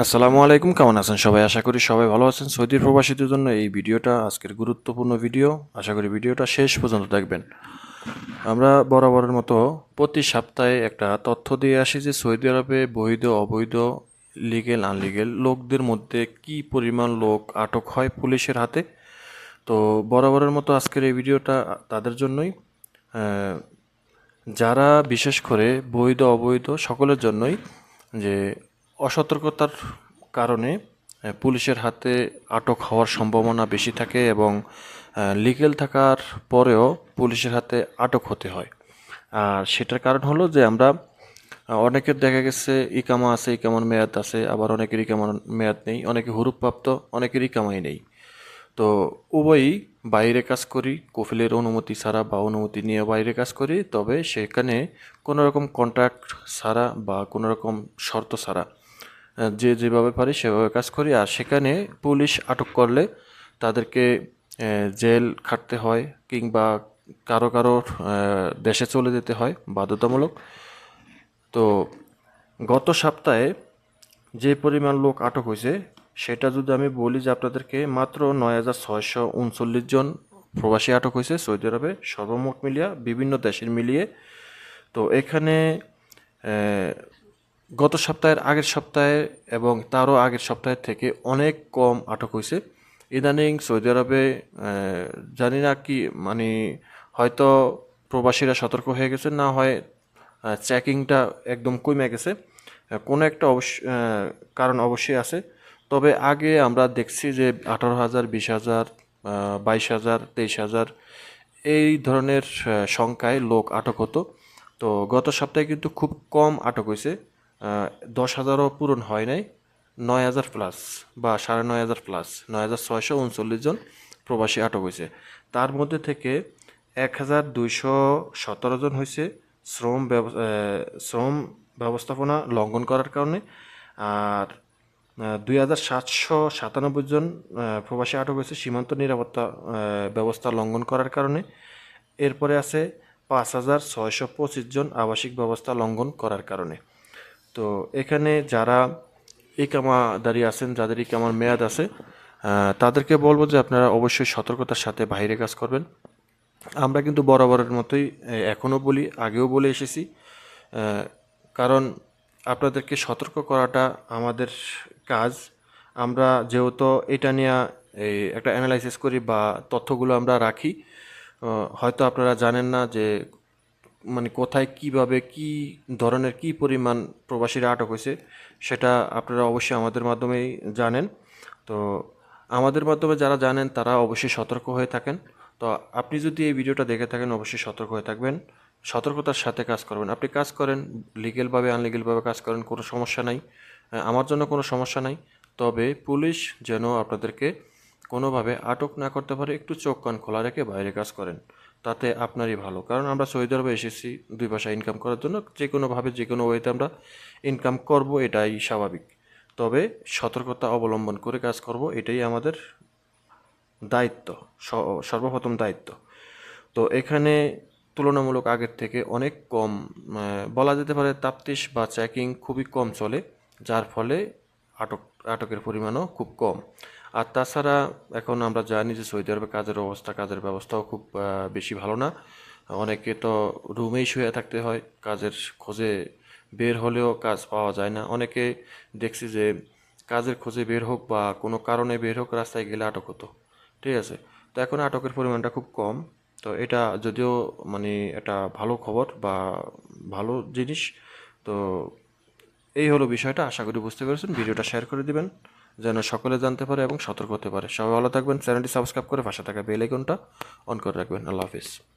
আসসালামু আলাইকুম, কেমন আছেন সবাই? আশা করি সবাই ভালো আছেন। সৌদি প্রবাসীদের জন্য এই ভিডিওটা আজকের গুরুত্বপূর্ণ ভিডিও। আশা করি ভিডিওটা শেষ পর্যন্ত দেখবেন। আমরা বরাবরের মতো প্রতি সপ্তাহে একটা তথ্য দিয়ে আসি যে সৌদি আরবে বৈধ, অবৈধ লিগেল আনলিগেল লোকদের মধ্যে কি পরিমাণ লোক আটক হয় পুলিশের হাতে? তো বরাবরের মতো আজকের এই ভিডিওটা তাদের জন্যই। যারা বিশেষ করে বৈধ, অবৈধ সকলের জন্যই যে অসতর্কতার কারণে পুলিশের হাতে আটক হওয়ার সম্ভাবনা বেশি থাকে এবং লিগেল থাকার পরেও পুলিশের হাতে আটক হতে হয়। আর সেটার কারণ হলো যে আমরা অনেকের দেখা গেছে ইকামা আছে, ইকামার মেয়াদ আছে, আবার অনেকের ইকামার মেয়াদ নেই, অনেকে হুরুপ্রাপ্ত অনেকের ইকামাই নেই। তো উভয়ই বাইরে কাজ করি, কফিলের অনুমতি ছাড়া বা অনুমতি নিয়ে বাইরে কাজ করি, তবে সেখানে কোনো রকম কন্ট্রাক্ট ছাড়া বা কোনো রকম শর্ত ছাড়া যে যেভাবে পারি সেভাবে কাজ করি। আর সেখানে পুলিশ আটক করলে তাদেরকে জেল খাটতে হয় কিংবা কারও কারও দেশে চলে যেতে হয় বাধ্যতামূলক। তো গত সপ্তাহে যে পরিমাণ লোক আটক হয়েছে, সেটা যদি আমি বলি যে আপনাদেরকে মাত্র নয় হাজার ছয়শো উনচল্লিশ জন প্রবাসী আটক হয়েছে সৌদি আরবে, সর্বমোট মিলিয়া বিভিন্ন দেশের মিলিয়ে। তো এখানে গত সপ্তাহের আগের সপ্তাহে এবং তারও আগের সপ্তাহের থেকে অনেক কম আটক হয়েছে। ইদানিং সৌদি আরবে জানি না কি মানে হয়তো প্রবাসীরা সতর্ক হয়ে গেছে, না হয় চেকিংটা একদম কমে গেছে। কোনো একটা অবশ্য কারণ অবশ্যই আছে। তবে আগে আমরা দেখছি যে আঠারো হাজার, বিশ হাজার বাইশ হাজার, তেইশ হাজার এই ধরনের সংখ্যায় লোক আটক হতো। তো গত সপ্তাহে কিন্তু খুব কম আটক হয়েছে। দশ হাজারও পূরণ হয় নাই, নয় হাজার প্লাস বা সাড়ে নয় হাজার প্লাস নয় হাজার ছয়শো উনচল্লিশ জন প্রবাসী আটক হয়েছে। তার মধ্যে থেকে এক হাজার দুইশো সতেরো জন হয়েছে শ্রম শ্রম ব্যবস্থাপনা লঙ্ঘন করার কারণে, আর দুই হাজার সাতশো সাতানব্বই জন প্রবাসী আটক হয়েছে সীমান্ত নিরাপত্তা ব্যবস্থা লঙ্ঘন করার কারণে। এরপরে আছে পাঁচ হাজার ছয়শো পঁচিশ জন আবাসিক ব্যবস্থা লঙ্ঘন করার কারণে। তো এখানে যারা ইকামাদারি আছেন, যাদের ইকামার মেয়াদ আছে তাদেরকে বলব যে আপনারা অবশ্যই সতর্কতার সাথে বাইরে কাজ করবেন। আমরা কিন্তু বরাবরের মতোই এখনও বলি, আগেও বলে এসেছি কারণ আপনাদেরকে সতর্ক করাটা আমাদের কাজ। আমরা যেহেতু এটা নিয়ে এই একটা অ্যানালাইসিস করি বা তথ্যগুলো আমরা রাখি হয়তো আপনারা জানেন না যে মানে কোথায় কীভাবে কি ধরনের কি পরিমাণ প্রবাসীরা আটক হয়েছে, সেটা আপনারা অবশ্যই আমাদের মাধ্যমেই জানেন। তো আমাদের মাধ্যমে যারা জানেন, তারা অবশ্যই সতর্ক হয়ে থাকেন। তো আপনি যদি এই ভিডিওটা দেখে থাকেন, অবশ্যই সতর্ক হয়ে থাকবেন। সতর্কতার সাথে কাজ করবেন। আপনি কাজ করেন লিগেলভাবে আনলিগেলভাবে কাজ করেন, কোনো সমস্যা নাই। আমার জন্য কোনো সমস্যা নাই। তবে পুলিশ যেন আপনাদেরকে কোনোভাবে আটক না করতে পারে, একটু চোখ কান খোলা রেখে বাইরে কাজ করেন। তাতে আপনারই ভালো। কারণ আমরা সৌদি আরবে এসেছি দুই পয়সা ইনকাম করার জন্য। যে কোনোভাবে যে কোনো ওয়েতে আমরা ইনকাম করব, এটাই স্বাভাবিক। তবে সতর্কতা অবলম্বন করে কাজ করব, এটাই আমাদের দায়িত্ব সর্বপ্রথম দায়িত্ব। তো এখানে তুলনামূলক আগের থেকে অনেক কম বলা যেতে পারে তাপ্তিশ বা চেকিং খুবই কম চলে, যার ফলে আটক, আটকের পরিমাণও খুব কম। আর তাছাড়া এখন আমরা জানি যে সৌদি আরবে কাজের অবস্থা, কাজের ব্যবস্থাও খুব বেশি ভালো না। অনেকে তো রুমেই শুয়ে থাকতে হয়, কাজের খোঁজে বের হলেও কাজ পাওয়া যায় না। অনেকে দেখছি যে কাজের খোঁজে বের হোক বা কোনো কারণে বের হোক, রাস্তায় গেলে আটক হতো। ঠিক আছে? তো এখন আটকের পরিমাণটা খুব কম। তো এটা যদিও মানে একটা ভালো খবর বা ভালো জিনিস, তো এই হলো বিষয়টা। আশা করি বুঝতে পেরেছেন। ভিডিওটা শেয়ার করে দিবেন। যেন সকলে জানতে পারে এবং সতর্ক হতে পারে। সবাই ভালো থাকবেন। চ্যানেলটি সাবস্ক্রাইব করে পাশে থাকা বেল আইকনটা অন করে রাখবেন। আল্লাহ হাফিজ।